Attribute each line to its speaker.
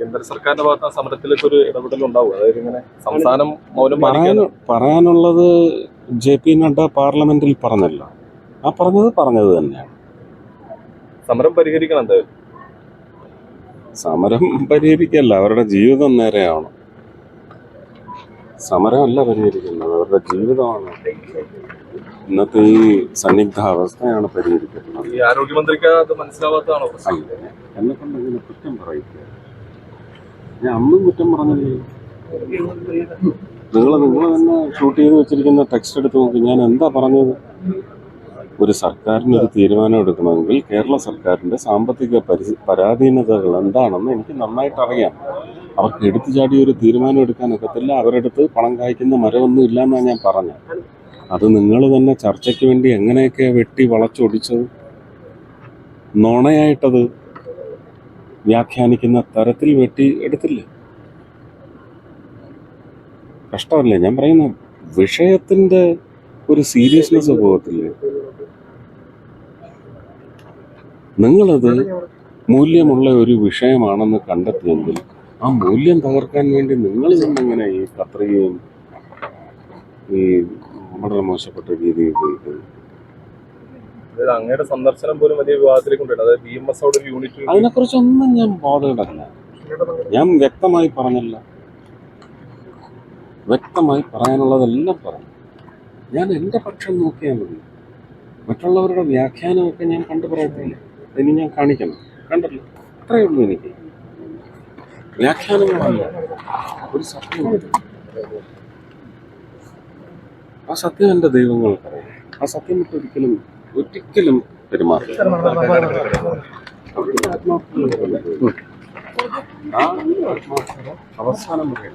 Speaker 1: കേന്ദ്ര സർക്കാരിന്റെ ഭാഗത്ത് സമരത്തിലേക്ക് ഒരു ഇടപെടൽ ഉണ്ടാവും. അതായത് ഇങ്ങനെ സംസ്ഥാനം മൗനം പാലിക്കാൻ
Speaker 2: പറയാനുള്ളത് ജെ പി നഡ്ഡ പാർലമെന്റിൽ പറഞ്ഞല്ല. ആ പറഞ്ഞത് പറഞ്ഞത് തന്നെയാണ്.
Speaker 1: സമരം പരിഹരിക്കണം എന്തായാലും.
Speaker 2: സമരം പരിഹരിക്കല്ല അവരുടെ ജീവിതം നേരെയാണ്. സമരമല്ല പരിഹരിക്കുന്നത് അവരുടെ ജീവിതമാണ്. ഇന്നത്തെ ഈ സന്നിഗ്ധ അവസ്ഥയാണ് പരിഹരിക്കുന്നത്.
Speaker 1: ഈ ആരോഗ്യമന്ത്രിക്ക് അത് മനസ്സിലാവാത്തതാണോ
Speaker 2: എന്നെ കൊണ്ട് ഇങ്ങനെ കുറ്റം പറയിക്കുക ഞാൻ കുറ്റം പറഞ്ഞില്ലേ? നിങ്ങൾ നിങ്ങൾ തന്നെ ഷൂട്ട് ചെയ്ത് വെച്ചിരിക്കുന്ന ടെക്സ്റ്റ് എടുത്ത് നോക്കി ഞാൻ എന്താ പറഞ്ഞത്? ഒരു സർക്കാരിന് ഒരു തീരുമാനം എടുക്കണമെങ്കിൽ കേരള സർക്കാരിന്റെ സാമ്പത്തിക പരി പരാധീനതകൾ എന്താണെന്ന് എനിക്ക് നന്നായിട്ട് അറിയാം. അവർക്ക് എടുത്തു ചാടി ഒരു തീരുമാനം എടുക്കാൻ ഒക്കത്തില്ല അവരെടുത്ത് പണം കായ്ക്കുന്ന മരമൊന്നും ഇല്ലെന്നാണ് ഞാൻ പറഞ്ഞത്. അത് നിങ്ങൾ തന്നെ ചർച്ചയ്ക്ക് വേണ്ടി എങ്ങനെയൊക്കെ വെട്ടി വളച്ചൊടിച്ചത്? നുണയായിട്ടത് വ്യാഖ്യാനിക്കുന്ന തരത്തിൽ വെട്ടി എടുത്തില്ല? കഷ്ടമല്ലേ? ഞാൻ പറയുന്ന വിഷയത്തിന്റെ ഒരു സീരിയസ്നെസ് പോകത്തില്ലേ? നിങ്ങളത് മൂല്യമുള്ള ഒരു വിഷയമാണെന്ന് കണ്ടെത്തിയെങ്കിൽ ആ മൂല്യം തകർക്കാൻ വേണ്ടി നിങ്ങൾ തന്നെങ്ങനെ ഈ കത്രികയും ഈ വളരെ മോശപ്പെട്ട രീതി ഉപയോഗിക്കുന്നു?
Speaker 1: അതായത് അങ്ങയുടെ സന്ദർശനം പോലും വലിയ വിവാദത്തിലേക്ക് കൊണ്ടുവരണം അതായത് ബി എം എസ് അവിടെ ഒരു യൂണിറ്റ്
Speaker 2: അതിനെക്കുറിച്ചൊന്നും ഞാൻ ബോധമിടല്ല ഞാൻ വ്യക്തമായി പറഞ്ഞില്ല. വ്യക്തമായി പറയാനുള്ളതെല്ലാം പറഞ്ഞു. ഞാൻ എന്റെ പക്ഷം നോക്കിയാൽ മതി. മറ്റുള്ളവരുടെ വ്യാഖ്യാനമൊക്കെ ഞാൻ കണ്ടു പറയത്തില്ല. ഇനി ഞാൻ കാണിക്കണം. കണ്ടല്ലോ അത്രയേ ഉള്ളൂ എനിക്ക്. വ്യാഖ്യാനങ്ങളല്ല. ഒരു സത്യമുണ്ട് ആ സത്യം എന്റെ ദൈവങ്ങൾക്കറിയാം ആ സത്യം വിട്ട് ഒരിക്കലും പെരുമാറില്ല. അവസാനം വരെ